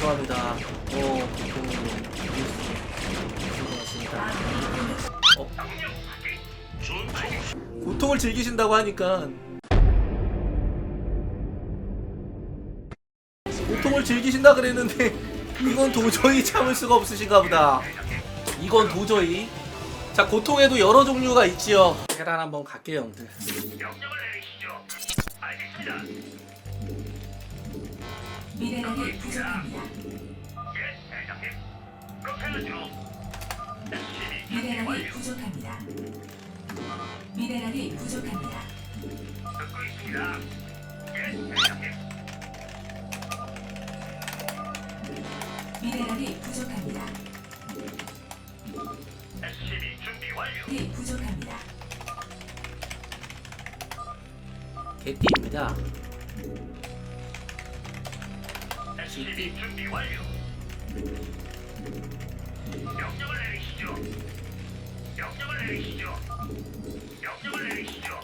고통으로 죄송합니다. 어. 고통을 즐기신다고 하니까 고통을 즐기신다 그랬는데 이건 도저히 참을 수가 없으신가 보다. 이건 도저히 자 고통에도 여러 종류가 있지요. 계란 한번 갈게요, 형들. 미네랄이 부족합니다. 예, 대장님. 그렇게 하죠. SCB 준비 미네랄이 완료. 부족합니다. 미네랄이 부족합니다. 듣고 있습니다. 예, 대장님. 미네랄이 부족합니다. SCB 준비 완료. 이 부족합니다. 개띠입니다. SCB 준비 완료. 명령을 내리시죠. 명령을 내리시죠. 명령을 내리시죠.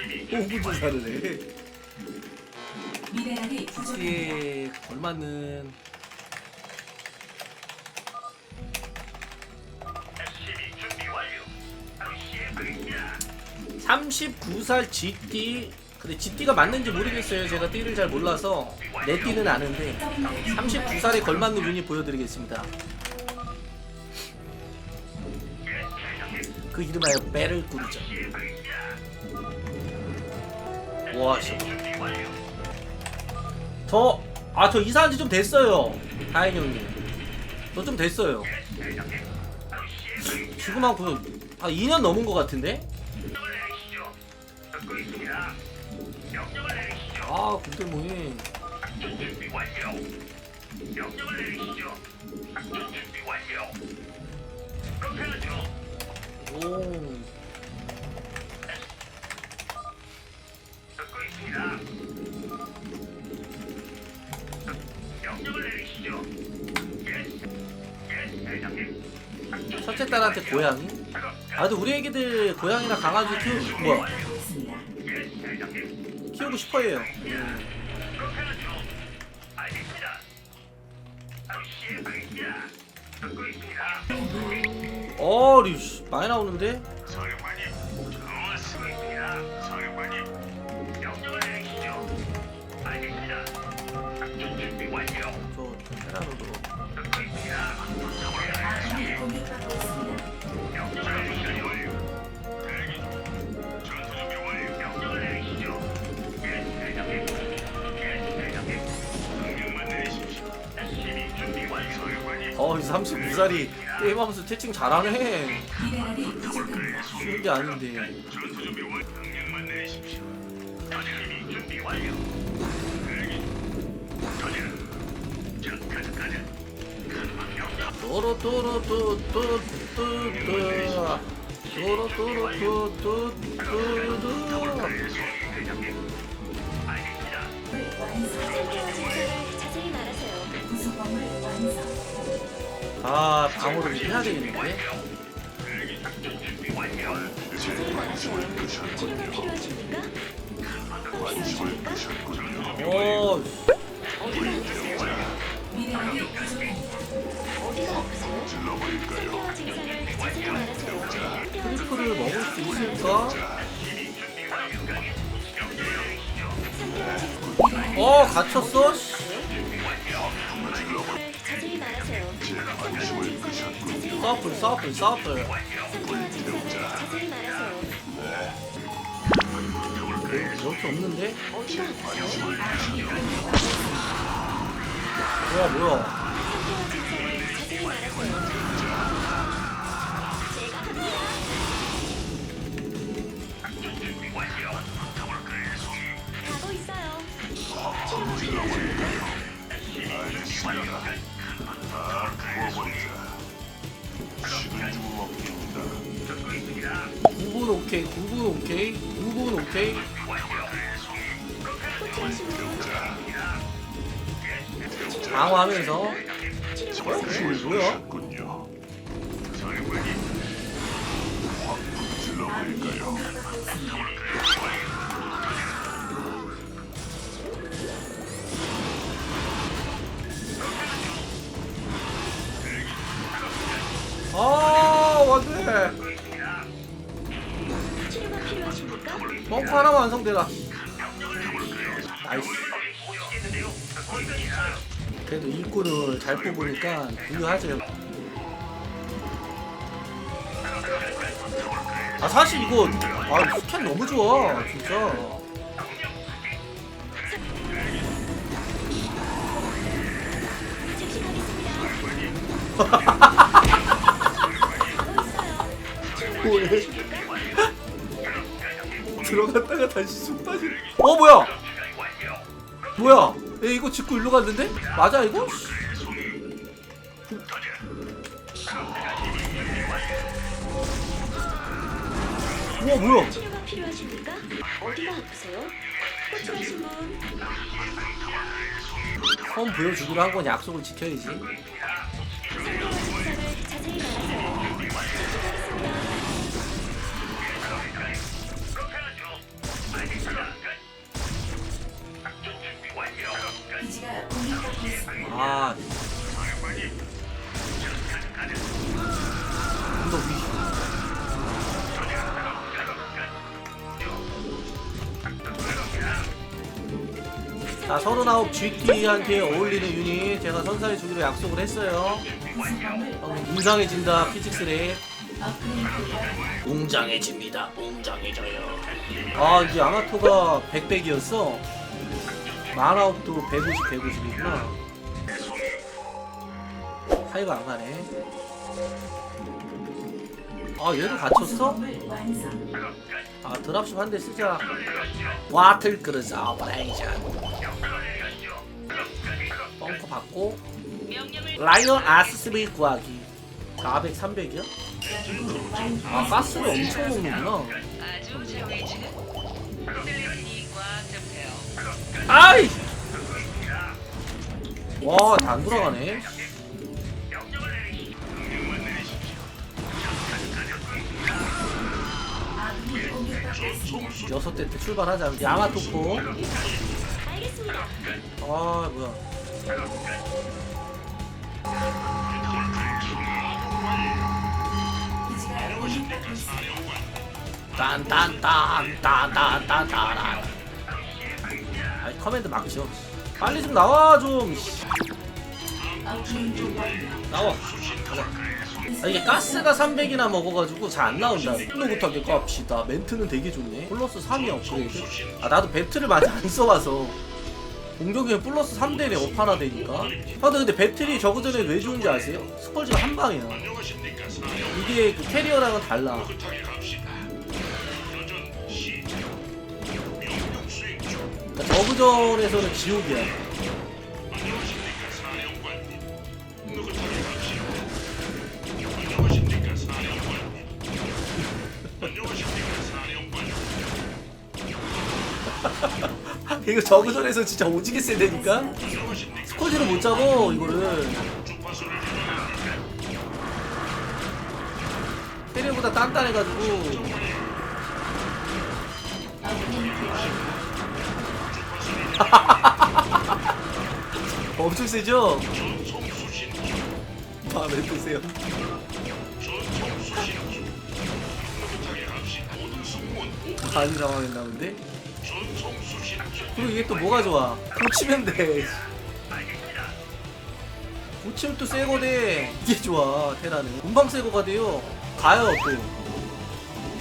SCB 준비 완료. 호구조사를 해. 미네랄이 부족합니다. 예, 걸맞는 SCB 준비 완료. 바로 시행하겠습니다. 39살 GT 근데 GT가 맞는지 모르겠어요. 제가 띠를 잘 몰라서 내 띠는 아는데 39살에 걸맞는 유닛 보여드리겠습니다. 그 이름하여 배를. 시행하겠습니다. 와, 완료. 저, 아, 저 이사한 지 좀 됐어요. 다행 형님. 저 좀 됐어요. 지금 한 그, 한 2년 넘은 것 같은데? 아, 근데 뭐해. 준비 완료. 명령을 내리시죠. 작전 준비 완료. 그렇게 하죠. 오. 듣고 있습니다. 명령을 내리시죠. 예, 예, 대장님. 작전 첫째 딸한테 고양이? 아, 근데 우리 애기들 고양이나 강아지 키우, 뭐야, 있습니다. 예, 대장님. 키우고 싶어 해요. 있습니다. 어리, 씨, 많이 나오는데? 이 39살이 게임하면서 채팅 잘하네. 쉬운 게 아닌데. 또로또로또또또또. 또로또로또또또또. 알겠습니다. 완성. 자세히 말하세요. 구성범을 완성. 아, 방어를 좀 해야 되겠는데? 아프세요? 미네랄이 부족합니다. 어디가 아프세요? 핑크를 먹을 수 있을까? 어, 갇혔어? 씨. 서플, 서플, 서플. 자세히 말하세요. 이렇게 없는데? 뭐야, 뭐야. 자세히 말하세요. 오케이, 구분 오케이. 방어하면서. 치료가 어, 이거 뭐야? 탱크 하나만 완성되라 나이스. 그래도 일꾼을 잘 뽑으니까 분유하죠. 아 사실 이거 아 스캔 너무 좋아 진짜. 뭐해 들어갔다가 다시 쑥 빠지 어 뭐야 뭐야 얘 이거 짚고 일로 갔는데? 맞아 이거? 우와 뭐야 치료가 필요하십니까? 어디가 아프세요? 호출하신 분 처음 보여주기로 한 건 약속을 지켜야지 아 이거 위 자, 39 GT한테 어울리는 유닛 제가 선사해 주기로 약속을 했어요. 어, 웅장해진다, 완료. 웅장해집니다, 웅장해져요. 아, 이제 아마토가 100백이었어. 마라옵도 150, 150이구나. 사이가 안 가네. 아, 얘도 갇혔어? 아, 드랍십 한 대 쓰자. 와틀 그릇 오퍼레이션. 벙커 받고. 라이언 아스스비 구하기. 400, 300이야? 연구 완료. 아, 가스를 엄청 먹는구나. 아이! 와, 다안 돌아가네. 여섯 대 때 출발하자. 알겠습니다. 아, 뭐야. 딴딴딴딴딴딴딴. 아이, 커맨드 막죠. 빨리 좀 나와, 좀. 나와. 가자. 아, 이게 가스가 300이나 먹어가지고 잘 안 나온다. 플로부터 갑시다. 멘트는 되게 좋네. 플러스 3이 업그레이드. 아 나도 배틀을 많이 안 써봐서 공격이면 플러스 3대네 업 하나 되니까. 아 근데 배틀이 저거 전에 왜 좋은지 아세요? 스컬지가 한 방이야. 이게 그 캐리어랑은 달라. 그러니까 저그전에서는 지옥이야. 이거 저그전에서 진짜 오지게 안녕하십니까 스컬지를 못 잡어 이거를. 캐리어보다 단단해가지고. 엄청 세죠? 마음에 드세요. 가는 상황이었나 본데? 그리고 이게 또 뭐가 좋아? 고치면 돼. 고치면 또 새거 돼. 이게 좋아, 테라는. 금방 새거가 돼요. 가요, 또.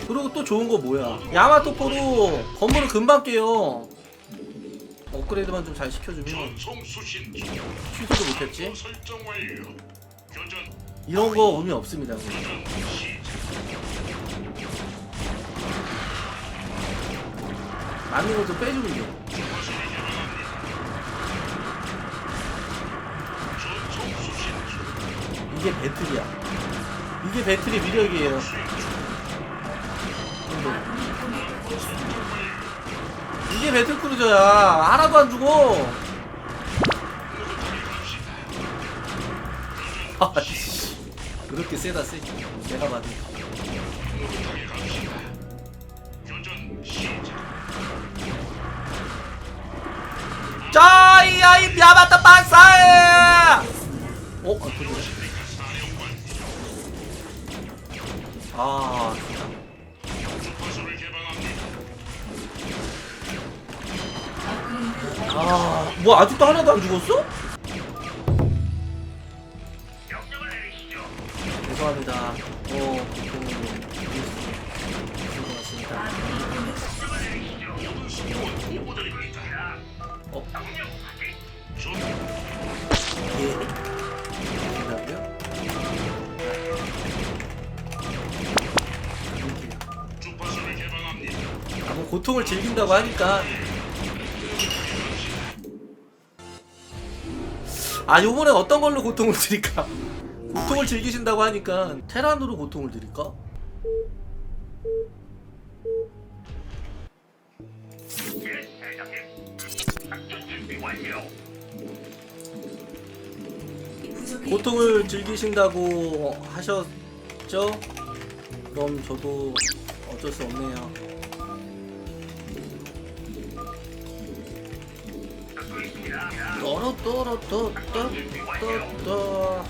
그리고 또 좋은 거 뭐야? 야마토포도 건물을 금방 깨요. 업그레이드만 좀 잘 시켜주면 취소도 못했지? 이런 거 의미 없습니다. 시작 맞는 것도 빼주면 돼. 주파수를 개방합니다 전송 수신 중 이게 배틀이야. 이게 배틀의 위력이에요. 이게 배틀 크루저야. 하나도 안 주고. 아이씨. 그렇게 세다 세. 내가 봐도. 느긋하게 갑시다 교전 시작 짜이아이 야마타 반사에. 어? 아 아, 뭐 아직도 하나도 안 죽었어? 죄송합니다. 고통을 즐긴다고 하니까. 아, 요번에 어떤 걸로 고통을 드릴까? 고통을 즐기신다고 하니까 테란으로 고통을 드릴까? 고통을 즐기신다고 하셨죠? 그럼 저도 어쩔 수 없네요. 또로또로또또또또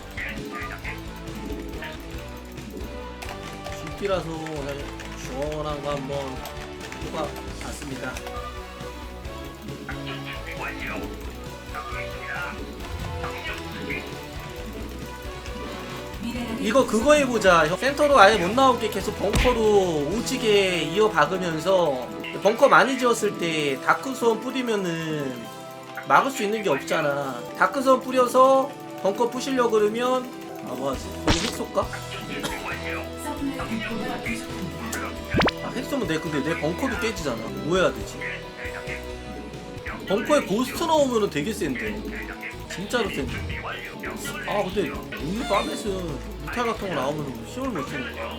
숲이라서 오늘 시원한 거 한번. 미네랄이 이거 그거 해보자. 형. 센터로 아예 못 나오게 계속 벙커로 오지게 이어 박으면서 벙커 많이 지었을 때 다크소원 뿌리면은 막을 수 있는 게 없잖아. 다크소원 뿌려서 벙커 부시려 그러면 아 뭐하지? 거기 핵 쏠까? 서플라이 인포가 부족합니다. 아, 핵 쏘면 내 근데 내 벙커도 깨지잖아. 뭐 해야 되지? 벙커에 고스트 넣으면은 되게 센데. 진짜로 센데. 아 근데 오늘 밤에는 무탈 같은 거 나오면 힘을 못 쓰니까.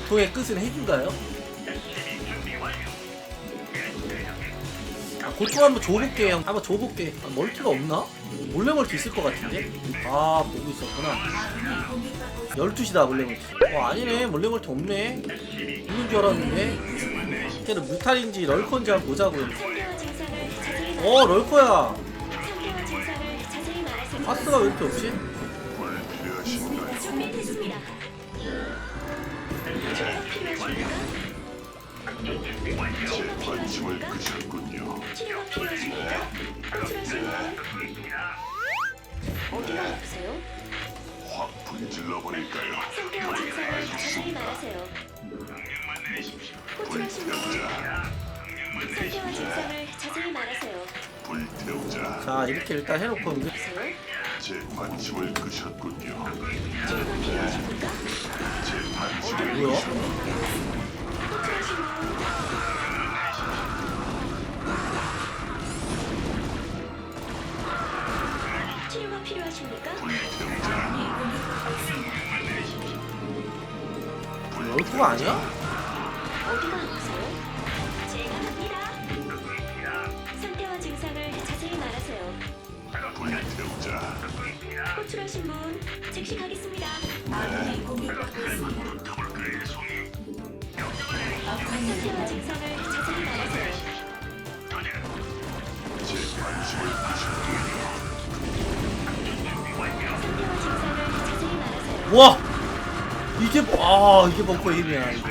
고통의 끝은 핵인가요? 아, 고통 한번 줘볼게 형. 한번 줘볼게. 아, 멀티가 없나? 몰래 멀티 있을 것 같은데? 아 보고 있었구나. 아군이 공격받고 12시다 몰래 멀티. 어 아니네 몰래 멀티 없네. 있는 줄 알았는데. 걔는 무탈인지 럴컨지 한번 보자고요. 어 럴커야. 파스가 왜 이렇게 없지? 치료가 필요하십니까? 제 관심을 끄셨군요. 치료가 필요하십니까? 호출하신 분 어디가 아프세요? 확 불질러 버릴까요? 상태와 증상을 자세히 말하세요. 명령만 내리십시오. 호출하신 분 불태우자, 상태와 증상을 자세히 말하세요. 불태우자. 자 이렇게 일단 해놓고 아프세요? 제 관심을 끄셨군요. 치료가 필요하십니까? 제 관심을 뭐야? 분 치료가 필요하십니까? 아니야? 어디가 아프세요? 제가 합니다. 상태와 증상을 자세히 말하세요. 불태우자. 호출하신 분 즉시 가겠습니다. 아군이 공격받고 있습니다. 와 이게 뭐- 아 이게 벙커 힘이야 이거.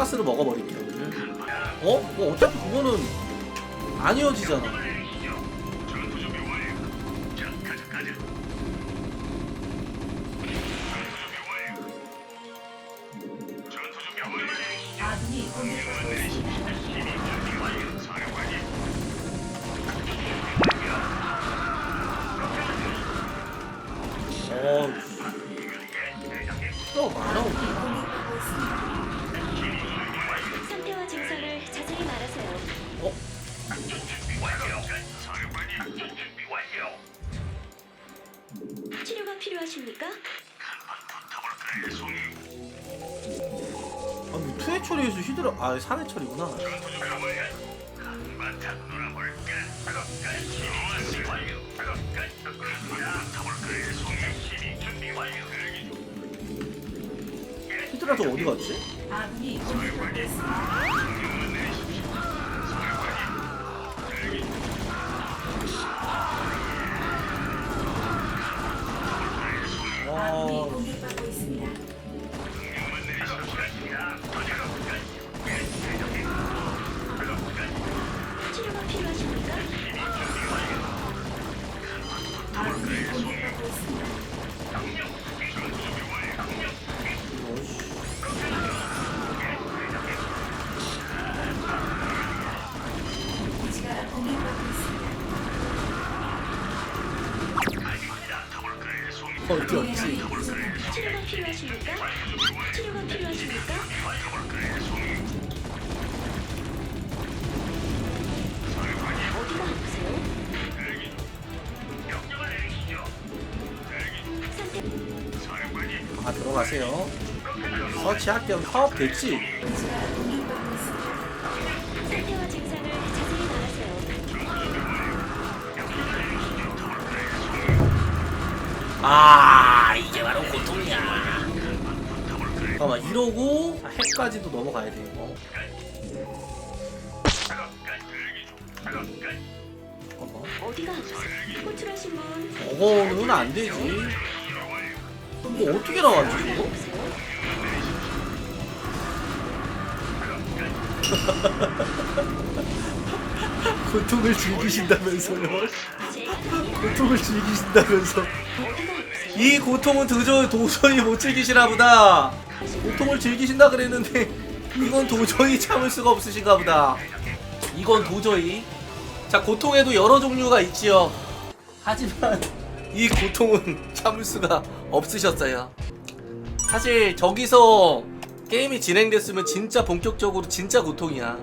가스를 먹어버릴게요. 어? 뭐 어차피 그거는 안 이어지잖아. 아니 사내철이구나 히드라도 어디 갔지? 없지? 치료가 필요하십니까? 치료가 필요하십니까? 어디가 아프세요? 아 들어가세요 서치할 겸 파업 됐지? 아 이게 바로 고통이야 잠깐만 이러고 핵까지도 넘어가야 돼 이거 잠깐만 어디가? 호출하신 분 저거는 안 되지 이거 어떻게 나왔지 이거? 고통을 즐기신다면서요. 고통을 즐기신다면서? 이 고통은 도저히, 도저히 못 즐기시나 보다. 고통을 즐기신다 그랬는데 이건 도저히 참을 수가 없으신가 보다. 이건 도저히. 자 고통에도 여러 종류가 있지요. 하지만 이 고통은 참을 수가 없으셨어요. 사실 저기서 게임이 진행됐으면 진짜 본격적으로 진짜 고통이야